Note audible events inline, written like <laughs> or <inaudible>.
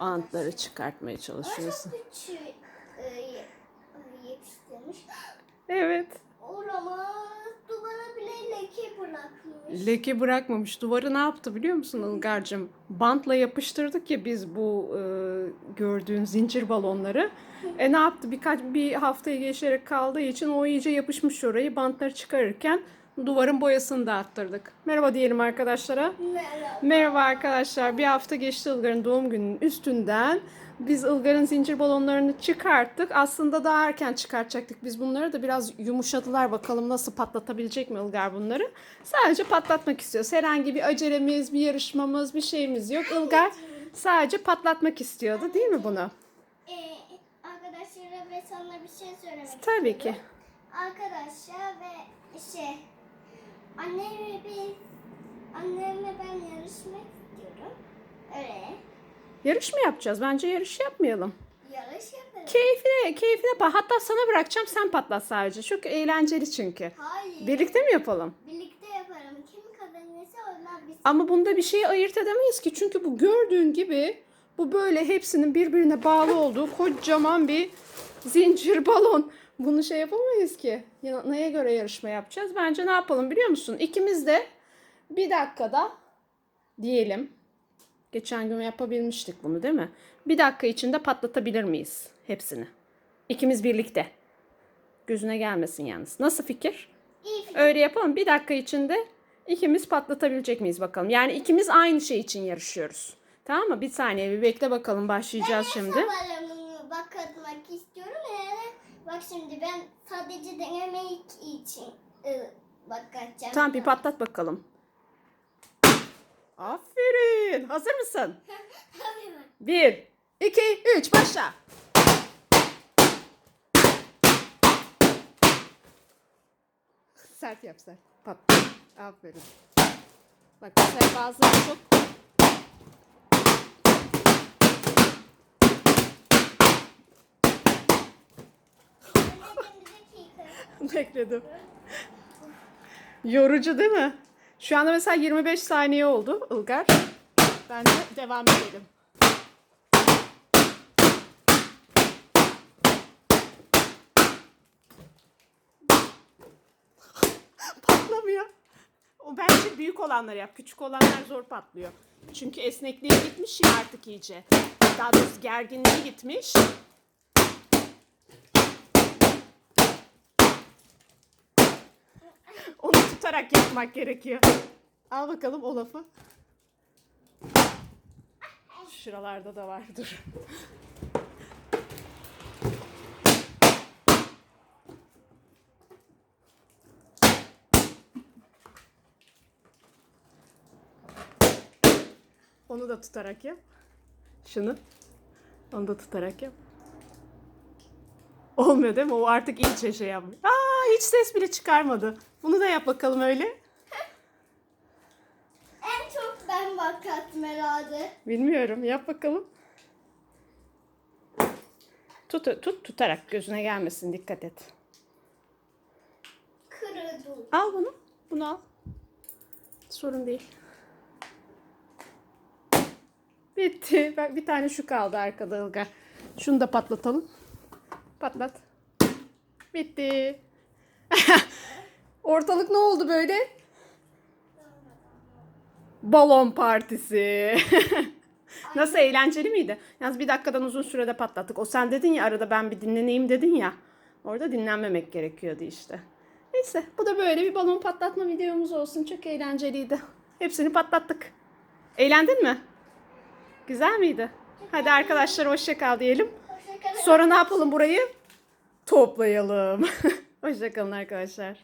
bantları çıkartmaya çalışıyorsun. Çok küçük e, e, yetiştirmiş. Evet. Olamaz. Duvara bile leke bırakmış. Leke bırakmamış. Duvarı ne yaptı biliyor musun Ilgar'cığım? Bantla yapıştırdık ya biz bu e, gördüğün zincir balonları. E ne yaptı? Birkaç bir haftayı geçerek kaldığı için o iyice yapışmış orayı. Bantları çıkarırken duvarın boyasını dağıttırdık. Merhaba diyelim arkadaşlara. Merhaba. Merhaba arkadaşlar. Bir hafta geçti Ilgar'ın doğum gününün üstünden. Biz Ilgar'ın zincir balonlarını çıkarttık. Aslında daha erken çıkartacaktık biz bunları da biraz yumuşadılar. Bakalım nasıl patlatabilecek mi Ilgar bunları. Sadece patlatmak istiyoruz. Herhangi bir acelemiz, bir yarışmamız, bir şeyimiz yok. Ilgar sadece patlatmak istiyordu değil mi bunu? Ee, arkadaşlara ve sana bir şey söylemek Tabii istiyorum. ki. Arkadaşlar ve şey annemle bir annemle ben yarışmak istiyorum. Öyle. Yarış mı yapacağız? Bence yarış yapmayalım. Yarış yaparız. Keyfine, keyfine bak. Hatta sana bırakacağım sen patlat sadece. Çok eğlenceli çünkü. Hayır. Birlikte mi yapalım? Birlikte yaparım. Kim kazanırsa onlar biz. Ama bunda bir şeyi ayırt edemeyiz ki. Çünkü bu gördüğün gibi bu böyle hepsinin birbirine bağlı olduğu kocaman bir zincir balon. Bunu şey yapamayız ki. Ya, neye göre yarışma yapacağız? Bence ne yapalım biliyor musun? İkimiz de bir dakikada diyelim. Geçen gün yapabilmiştik bunu değil mi? Bir dakika içinde patlatabilir miyiz hepsini? İkimiz birlikte. Gözüne gelmesin yalnız. Nasıl fikir? İyi fikir. Öyle yapalım. Bir dakika içinde ikimiz patlatabilecek miyiz bakalım. Yani ikimiz aynı şey için yarışıyoruz. Tamam mı? Bir saniye bir bekle bakalım. Başlayacağız şimdi. Yani bak şimdi ben sadece denemek için ı, bakacağım. Tamam bir patlat bakalım. Aferin. Hazır mısın? <laughs> Mi? Bir, iki, üç. Başla. Sert yap sert. Pat. Aferin. Bak mesela bazıları çok Önce bir dakika. <laughs> Bekledim. Yorucu değil mi? Şu anda mesela 25 saniye oldu Ilgar. Bence devam edelim. <laughs> Patlamıyor. O bence büyük olanları yap. Küçük olanlar zor patlıyor. Çünkü esnekliği gitmiş ya artık iyice. Daha doğrusu gerginliği gitmiş. Onu tutarak yapmak gerekiyor. Al bakalım o lafı. Şuralarda da var. Dur. Onu da tutarak yap. Şunu. Onu da tutarak yap. Olmuyor değil mi? O artık iyice şey yapmıyor. Aa hiç ses bile çıkarmadı. Bunu da yap bakalım öyle. <laughs> En çok ben bakattım herhalde. Bilmiyorum. Yap bakalım. Tut, tut tutarak gözüne gelmesin. Dikkat et. Kırıldı. Al bunu. Bunu al. Sorun değil. Bitti. Bak bir tane şu kaldı arkada Ilgar. Şunu da patlatalım. Patlat. Bitti. <laughs> Ortalık ne oldu böyle? Balon partisi. <laughs> Nasıl eğlenceli miydi? Yalnız bir dakikadan uzun sürede patlattık. O sen dedin ya arada ben bir dinleneyim dedin ya. Orada dinlenmemek gerekiyordu işte. Neyse bu da böyle bir balon patlatma videomuz olsun. Çok eğlenceliydi. Hepsini patlattık. Eğlendin mi? Güzel miydi? Hadi arkadaşlar hoşça kal diyelim. Sonra ne yapalım burayı? Toplayalım. <laughs> Hoşçakalın arkadaşlar.